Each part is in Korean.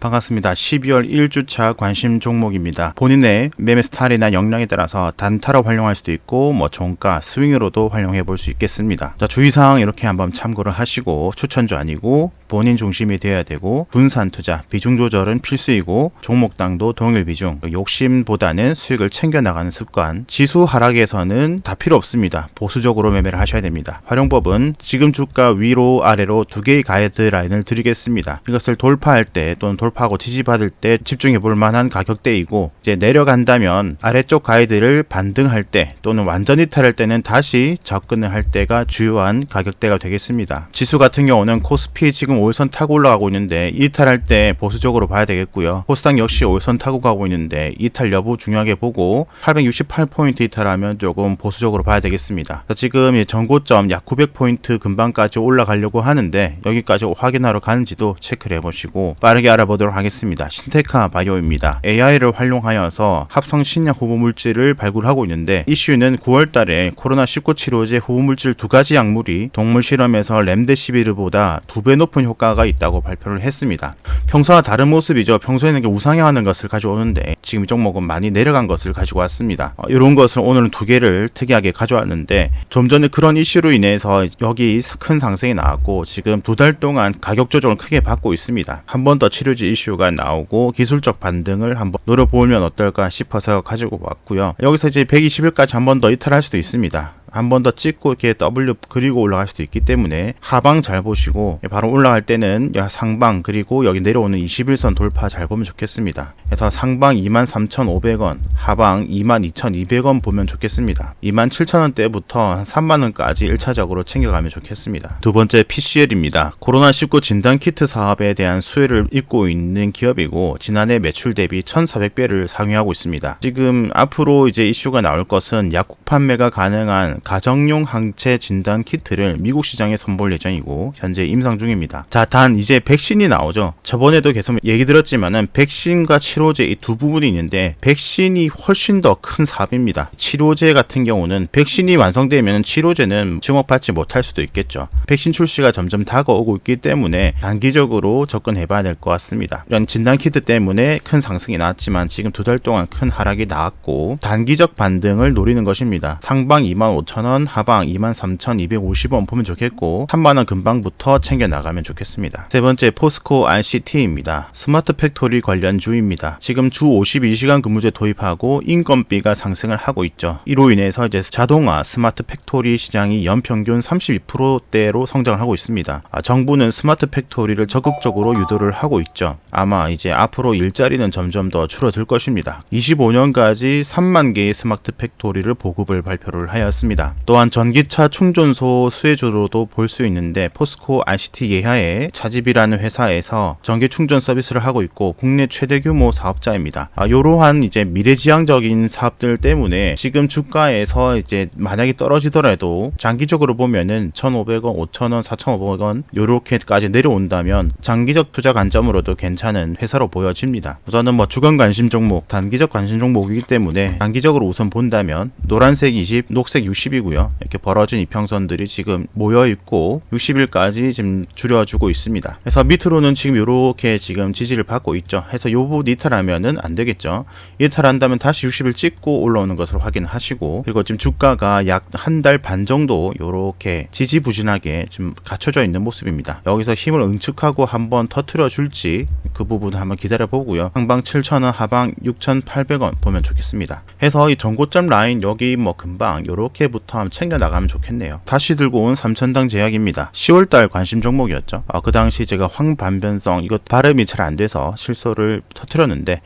반갑습니다. 12월 1주차 관심 종목입니다. 본인의 매매 스타일이나 역량에 따라서 단타로 활용할 수도 있고 뭐 종가, 스윙으로도 활용해 볼 수 있겠습니다. 자, 주의사항 이렇게 한번 참고를 하시고 추천주 아니고 본인 중심이 되어야 되고 분산 투자, 비중 조절은 필수이고 종목당도 동일 비중, 욕심보다는 수익을 챙겨 나가는 습관, 지수 하락에서는 다 필요 없습니다. 보수적으로 매매를 하셔야 됩니다. 활용법은 지금 주가 위로 아래로 두 개의 가이드라인을 드리겠습니다. 이것을 돌파할 때 또는 돌파 하고 지지받을 때 집중해 볼 만한 가격대이고 이제 내려간다면 아래쪽 가이드를 반등할 때 또는 완전히 탈할 때는 다시 접근을 할 때가 주요한 가격대가 되겠습니다. 지수 같은 경우는 코스피 지금 5일선 타고 올라가고 있는데 이탈할 때 보수적으로 봐야 되겠고요. 코스닥 역시 5일선 타고 가고 있는데 이탈 여부 중요하게 보고 868포인트 이탈하면 조금 보수적으로 봐야 되겠습니다. 자, 지금 이 전고점 약 900포인트 근방까지 올라가려고 하는데 여기까지 확인하러 가는지도 체크를 해보시고 빠르게 알아보도록 하겠습니다. 신테카 바이오입니다. AI를 활용하여서 합성 신약 후보 물질을 발굴하고 있는데 이슈는 9월 달에 코로나19 치료제 후보 물질 두 가지 약물이 동물 실험에서 렘데시비르보다 두 배 높은 효과가 있다고 발표를 했습니다. 평소와 다른 모습이죠. 평소에는 우상향하는 것을 가져오는데 지금 이 종목은 많이 내려간 것을 가지고 왔습니다. 어, 이런 것을 오늘은 두 개를 특이하게 가져왔는데 좀 전에 그런 이슈로 인해서 여기 큰 상승이 나왔고 지금 두 달 동안 가격 조정을 크게 받고 있습니다. 한 번 더 치료제 이슈가 나오고 기술적 반등을 한번 노려보면 어떨까 싶어서 가지고 왔고요. 여기서 이제 120일까지 한 번 더 이탈할 수도 있습니다. 한 번 더 찍고 이렇게 W 그리고 올라갈 수도 있기 때문에 하방 잘 보시고 바로 올라갈 때는 상방 그리고 여기 내려오는 21선 돌파 잘 보면 좋겠습니다. 그래서 상방 23,500원, 하방 22,200원 보면 좋겠습니다. 27,000원대부터 3만원까지 1차적으로 챙겨가면 좋겠습니다. 두 번째 PCL입니다. 코로나19 진단키트 사업에 대한 수혜를 입고 있는 기업이고 지난해 매출 대비 1,400배를 상회하고 있습니다. 지금 앞으로 이제 이슈가 나올 것은 약국 판매가 가능한 가정용 항체 진단 키트를 미국 시장에 선보일 예정이고 현재 임상 중입니다. 자, 단 이제 백신이 나오죠. 저번에도 계속 얘기 들었지만은 백신과 치료제 이 두 부분이 있는데 백신이 훨씬 더큰 사업입니다. 치료제 같은 경우는 백신이 완성되면 치료제는 주목받지 못할 수도 있겠죠. 백신 출시가 점점 다가오고 있기 때문에 단기적으로 접근해 봐야 될 것 같습니다. 이런 진단 키트 때문에 큰 상승이 나왔지만 지금 두 달 동안 큰 하락이 나왔고 단기적 반등을 노리는 것입니다. 상방 25,000원, 하방 23,250원 보면 좋겠고 3만원 근방부터 챙겨 나가면 좋겠습니다. 세 번째 포스코 RCT입니다. 스마트 팩토리 관련 주입니다. 지금 주 52시간 근무제 도입하고 인건비가 상승을 하고 있죠. 이로 인해서 이제 자동화 스마트 팩토리 시장이 연평균 32%대로 성장을 하고 있습니다. 아, 정부는 스마트 팩토리를 적극적으로 유도를 하고 있죠. 아마 이제 앞으로 일자리는 점점 더 줄어들 것입니다. 25년까지 3만 개의 스마트 팩토리를 보급을 발표를 하였습니다. 또한 전기차 충전소 수혜주로도 볼 수 있는데 포스코 RCT 예하의 차집이라는 회사에서 전기 충전 서비스를 하고 있고 국내 최대 규모 사업자입니다. 아, 이러한 이제 미래지향적인 사업들 때문에 지금 주가에서 이제 만약에 떨어지더라도 장기적으로 보면은 1,500원, 5,000원, 4,500원 요렇게까지 내려온다면 장기적 투자 관점으로도 괜찮은 회사로 보여집니다. 우선은 뭐 주간 관심 종목, 단기적 관심 종목이기 때문에 단기적으로 우선 본다면 노란색 20, 녹색 60 이고요. 이렇게 벌어진 이평선들이 지금 모여 있고 60일까지 지금 줄여주고 있습니다. 그래서 밑으로는 지금 이렇게 지금 지지를 받고 있죠. 해서 요 부분 이탈하면은 안 되겠죠. 이탈한다면 다시 60일 찍고 올라오는 것을 확인하시고 그리고 지금 주가가 약 한 달 반 정도 요렇게 지지부진하게 지금 갖춰져 있는 모습입니다. 여기서 힘을 응축하고 한번 터트려 줄지 그 부분 한번 기다려 보고요. 상방 7,000원, 하방 6,800원 보면 좋겠습니다. 해서 이 전고점 라인 여기 뭐 금방 요렇게 부터 한번 챙겨 나가면 좋겠네요. 다시 들고 온 3천당 제약입니다. 10월달 관심 종목이었죠. 아, 그 당시 제가 황반변성 이것 발음이 잘 안 돼서 실소를 터트렸는데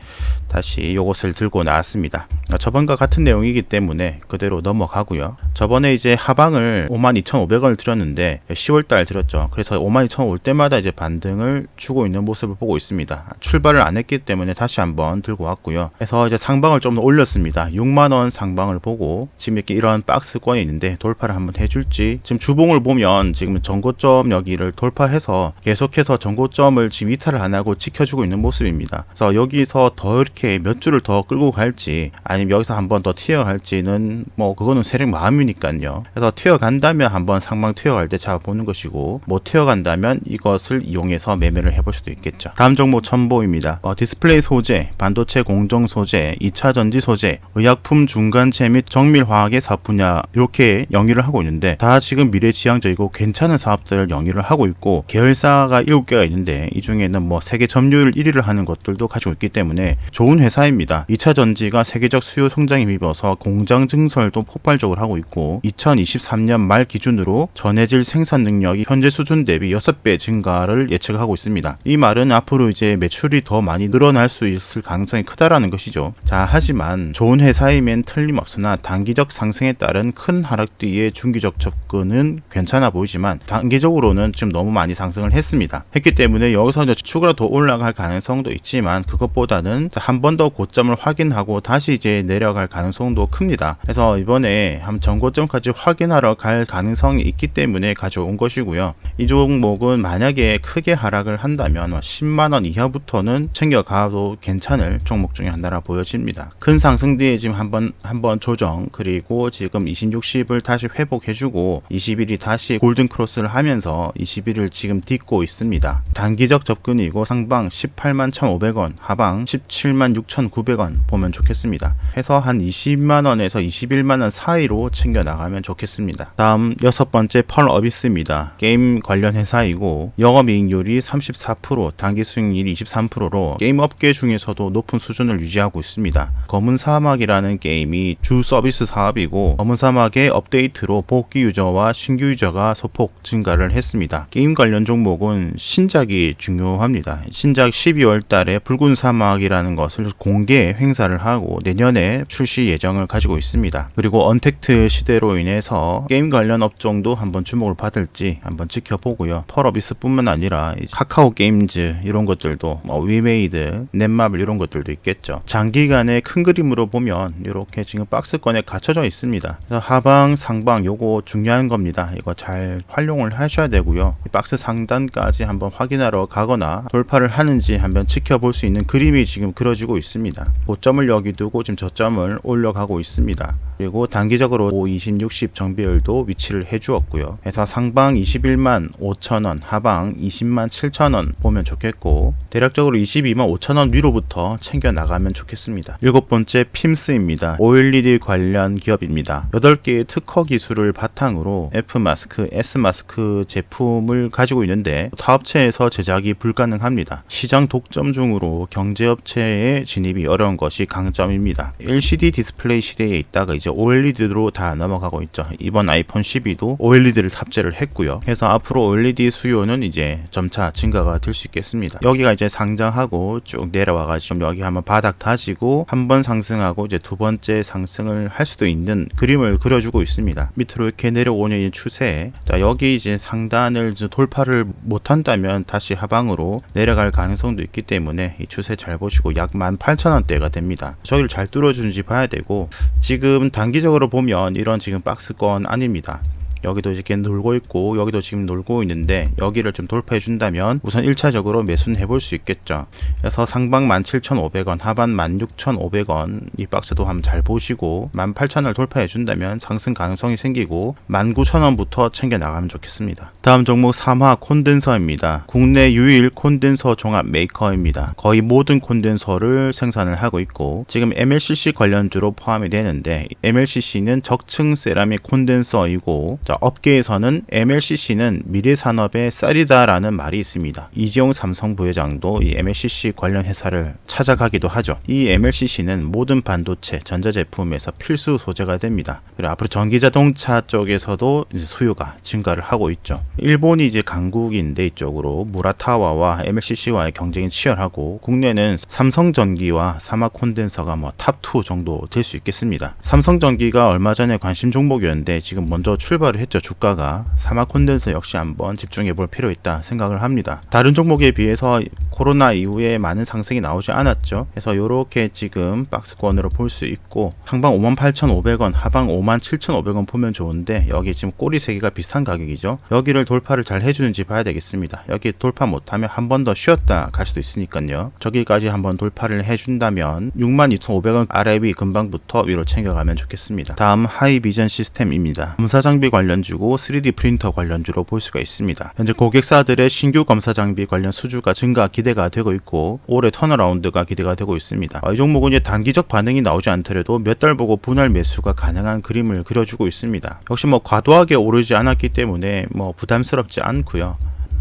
다시 요것을 들고 나왔습니다. 아, 저번과 같은 내용이기 때문에 그대로 넘어가고요. 저번에 이제 하방을 52,500원을 드렸는데 10월달 드렸죠. 그래서 52,000원 올 때마다 이제 반등을 주고 있는 모습을 보고 있습니다. 출발을 안 했기 때문에 다시 한번 들고 왔고요. 그래서 이제 상방을 좀더 올렸습니다. 6만원 상방을 보고 지금 이렇게 이런 박스 박스권이 있는데 돌파를 한번 해줄지 지금 주봉을 보면 지금 전고점 여기를 돌파해서 계속해서 전고점을 지금 이탈을 안 하고 지켜주고 있는 모습입니다. 그래서 여기서 더 이렇게 몇 줄을 더 끌고 갈지 아니면 여기서 한번 더 튀어갈지는 뭐 그거는 세력 마음이니까요. 그래서 튀어간다면 한번 상방 튀어갈 때 잡아보는 것이고 못 튀어간다면 이것을 이용해서 매매를 해볼 수도 있겠죠. 다음 종목 첨보입니다. 어, 디스플레이 소재, 반도체 공정 소재, 2차 전지 소재, 의약품 중간체 및 정밀화학의 사업 분야 이렇게 영위를 하고 있는데 다 지금 미래지향적이고 괜찮은 사업들을 영위를 하고 있고 계열사가 7개가 있는데 이 중에는 뭐 세계 점유율 1위를 하는 것들도 가지고 있기 때문에 좋은 회사입니다. 2차 전지가 세계적 수요 성장에 힘입어서 공장 증설도 폭발적으로 하고 있고 2023년 말 기준으로 전해질 생산 능력이 현재 수준 대비 6배 증가를 예측하고 있습니다. 이 말은 앞으로 이제 매출이 더 많이 늘어날 수 있을 가능성이 크다라는 것이죠. 자, 하지만 좋은 회사이면 틀림없으나 단기적 상승에 따른 큰 하락 뒤에 중기적 접근은 괜찮아 보이지만 단기적으로는 지금 너무 많이 상승을 했습니다. 했기 때문에 여기서 이제 추가로 더 올라갈 가능성도 있지만 그것보다는 한 번 더 고점을 확인하고 다시 이제 내려갈 가능성도 큽니다. 그래서 이번에 한 전고점까지 확인하러 갈 가능성이 있기 때문에 가져온 것이고요. 이 종목은 만약에 크게 하락을 한다면 10만 원 이하부터는 챙겨가도 괜찮을 종목 중에 하나라 보여집니다. 큰 상승 뒤에 지금 한번 한번 조정 그리고 지금 20, 60을 다시 회복해주고 21이 다시 골든 크로스를 하면서 21을 지금 딛고 있습니다. 단기적 접근이고 상방 18만 1,500원, 하방 17만 6,900원 보면 좋겠습니다. 해서 한 20만 원에서 21만 원 사이로 챙겨 나가면 좋겠습니다. 다음 여섯 번째 펄 어비스입니다. 게임 관련 회사이고 영업이익률이 34%, 단기 수익률이 23%로 게임 업계 중에서도 높은 수준을 유지하고 있습니다. 검은 사막이라는 게임이 주 서비스 사업이고 검은 사막 의 업데이트로 복귀 유저와 신규 유저가 소폭 증가를 했습니다. 게임 관련 종목은 신작이 중요합니다. 신작 12월 달에 붉은 사막이라는 것을 공개 행사를 하고 내년에 출시 예정을 가지고 있습니다. 그리고 언택트 시대로 인해서 게임 관련 업종도 한번 주목을 받을지 한번 지켜보고요. 펄어비스뿐만 아니라 카카오 게임즈 이런 것들도 뭐 위메이드, 넷마블 이런 것들도 있겠죠. 장기간의 큰 그림으로 보면 이렇게 지금 박스권에 갇혀져 있습니다. 하방, 상방 요거 중요한 겁니다. 이거 잘 활용을 하셔야 되고요. 이 박스 상단까지 한번 확인하러 가거나 돌파를 하는지 한번 지켜볼 수 있는 그림이 지금 그려지고 있습니다. 고점을 여기 두고 지금 저점을 올려가고 있습니다. 그리고 단기적으로 5, 20, 60 정비율도 위치를 해주었고요. 그래서 상방 21만 5천원, 하방 20만 7천원 보면 좋겠고 대략적으로 22만 5천원 위로부터 챙겨 나가면 좋겠습니다. 일곱 번째 핌스입니다. OLED 관련 기업입니다. 8개의 특허 기술을 바탕으로 F 마스크, S 마스크 제품을 가지고 있는데 타업체에서 제작이 불가능합니다. 시장 독점 중으로 경제업체의 진입이 어려운 것이 강점입니다. LCD 디스플레이 시대에 있다가 이제 OLED로 다 넘어가고 있죠. 이번 아이폰 12도 OLED를 탑재를 했고요. 그래서 앞으로 OLED 수요는 이제 점차 증가가 될 수 있겠습니다. 여기가 이제 상장하고 쭉 내려와가지고 여기 한번 바닥 다지고 한 번 상승하고 이제 두 번째 상승을 할 수도 있는 그림을 그려주고 있습니다. 밑으로 이렇게 내려오는 이 추세. 자, 여기 이제 상단을 돌파를 못한다면 다시 하방으로 내려갈 가능성도 있기 때문에 이 추세 잘 보시고 약 18,000원대가 됩니다. 저기를 잘 뚫어주는지 봐야 되고 지금 단기적으로 보면 이런 지금 박스권 아닙니다. 여기도 이렇게 놀고 있고 여기도 지금 놀고 있는데 여기를 좀 돌파해 준다면 우선 1차적으로 매수는 해볼 수 있겠죠. 그래서 상방 17,500원 하반 16,500원 이 박스도 한번 잘 보시고 18,000을 돌파해 준다면 상승 가능성이 생기고 19,000원부터 챙겨 나가면 좋겠습니다. 다음 종목 3화 콘덴서입니다. 국내 유일 콘덴서 종합 메이커입니다. 거의 모든 콘덴서를 생산을 하고 있고 지금 MLCC 관련주로 포함이 되는데 MLCC는 적층 세라믹 콘덴서이고 자, 업계에서는 MLCC는 미래 산업의 쌀이다라는 말이 있습니다. 이재용 삼성 부회장도 이 MLCC 관련 회사를 찾아가기도 하죠. 이 MLCC는 모든 반도체, 전자제품에서 필수 소재가 됩니다. 그리고 앞으로 전기 자동차 쪽에서도 수요가 증가를 하고 있죠. 일본이 이제 강국인데 이쪽으로 무라타와와 MLCC와의 경쟁이 치열하고 국내는 삼성전기와 사마 콘덴서가 뭐 탑2 정도 될 수 있겠습니다. 삼성전기가 얼마 전에 관심 종목이었는데 지금 먼저 출발을 했죠. 주가가. 사막 콘덴서 역시 한번 집중해 볼 필요 있다 생각을 합니다. 다른 종목에 비해서 코로나 이후에 많은 상승이 나오지 않았죠. 그래서 이렇게 지금 박스권으로 볼 수 있고 상방 58,500원 하방 57,500원 보면 좋은데 여기 지금 꼬리 세 개가 비슷한 가격이죠. 여기를 돌파를 잘 해주는지 봐야 되겠습니다. 여기 돌파 못하면 한 번 더 쉬었다 갈 수도 있으니까요. 저기까지 한번 돌파를 해준다면 62,500원 아래 위 금방부터 위로 챙겨가면 좋겠습니다. 다음 하이비전 시스템입니다. 검사 장비 관련 주고 3D 프린터 관련주로 볼 수가 있습니다. 현재 고객사들의 신규 검사 장비 관련 수주가 증가 기대가 되고 있고 올해 턴어라운드가 기대가 되고 있습니다. 어, 이 종목은 이제 단기적 반응이 나오지 않더라도 몇 달 보고 분할 매수가 가능한 그림을 그려주고 있습니다. 역시 뭐 과도하게 오르지 않았기 때문에 뭐 부담스럽지 않고요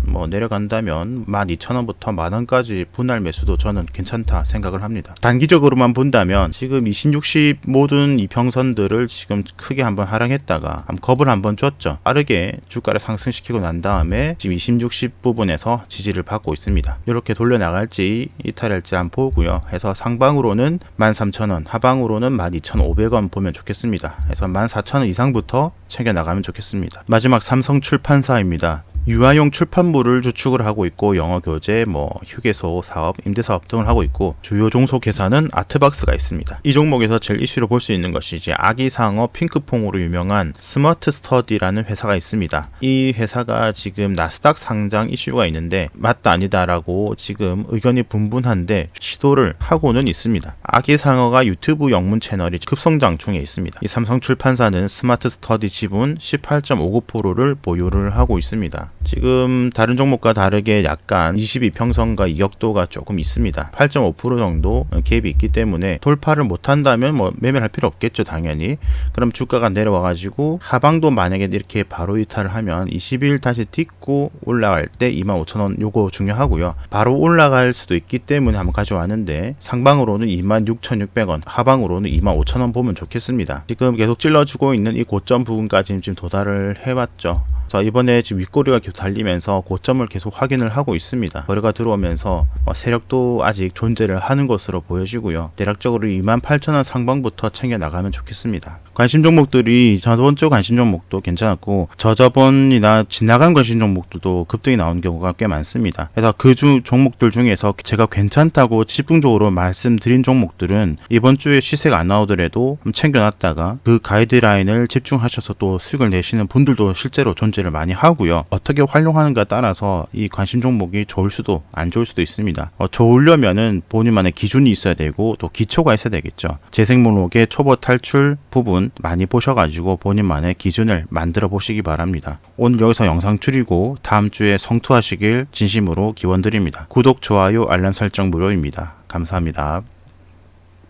뭐 내려간다면 12,000원부터 만원까지 분할 매수도 저는 괜찮다 생각을 합니다. 단기적으로만 본다면 지금 20, 60 모든 이평선들을 지금 크게 한번 하락했다가 한번 겁을 한번 줬죠. 빠르게 주가를 상승시키고 난 다음에 지금 20, 60 부분에서 지지를 받고 있습니다. 이렇게 돌려나갈지 이탈할지 안 보고요. 해서 상방으로는 13,000원, 하방으로는 12,500원 보면 좋겠습니다. 해서 14,000원 이상부터 챙겨 나가면 좋겠습니다. 마지막 삼성 출판사입니다. 유아용 출판물을 주축을 하고 있고 영어 교재, 뭐 휴게소 사업, 임대 사업 등을 하고 있고 주요 종속 회사는 아트박스가 있습니다. 이 종목에서 제일 이슈로 볼 수 있는 것이 이제 아기상어 핑크퐁으로 유명한 스마트 스터디라는 회사가 있습니다. 이 회사가 지금 나스닥 상장 이슈가 있는데 맞다 아니다라고 지금 의견이 분분한데 시도를 하고는 있습니다. 아기상어가 유튜브 영문 채널이 급성장 중에 있습니다. 이 삼성 출판사는 스마트 스터디 지분 18.59%를 보유를 하고 있습니다. 지금 다른 종목과 다르게 약간 22평선과 이격도가 조금 있습니다. 8.5% 정도 갭이 있기 때문에 돌파를 못한다면 뭐 매매를 할 필요 없겠죠 당연히. 그럼 주가가 내려와 가지고 하방도 만약에 이렇게 바로 이탈을 하면 20일 다시 딛고 올라갈 때 25,000원 요거 중요하고요. 바로 올라갈 수도 있기 때문에 한번 가져왔는데 상방으로는 26,600원, 하방으로는 25,000원 보면 좋겠습니다. 지금 계속 찔러주고 있는 이 고점 부분까지 지금 도달을 해왔죠. 자 이번에 지금 윗꼬리가 달리면서 고점을 계속 확인을 하고 있습니다. 거래가 들어오면서 어, 세력도 아직 존재를 하는 것으로 보여지고요. 대략적으로 28,000원 상방부터 챙겨 나가면 좋겠습니다. 관심 종목들이 저번 주 관심 종목도 괜찮았고 저저번이나 지나간 관심 종목들도 급등이 나오는 경우가 꽤 많습니다. 그래서 그 주 종목들 중에서 제가 괜찮다고 집중적으로 말씀드린 종목들은 이번 주에 시세가 안 나오더라도 챙겨놨다가 그 가이드라인을 집중하셔서 또 수익을 내시는 분들도 실제로 존재를 많이 하고요. 어떻게 활용하는가 따라서 이 관심 종목이 좋을 수도 안 좋을 수도 있습니다. 어, 좋으려면은 본인만의 기준이 있어야 되고 또 기초가 있어야 되겠죠. 재생 목록의 초보 탈출 부분 많이 보셔가지고 본인만의 기준을 만들어 보시기 바랍니다. 오늘 여기서 영상 줄이고 다음 주에 성투하시길 진심으로 기원드립니다. 구독, 좋아요, 알람 설정 무료입니다. 감사합니다.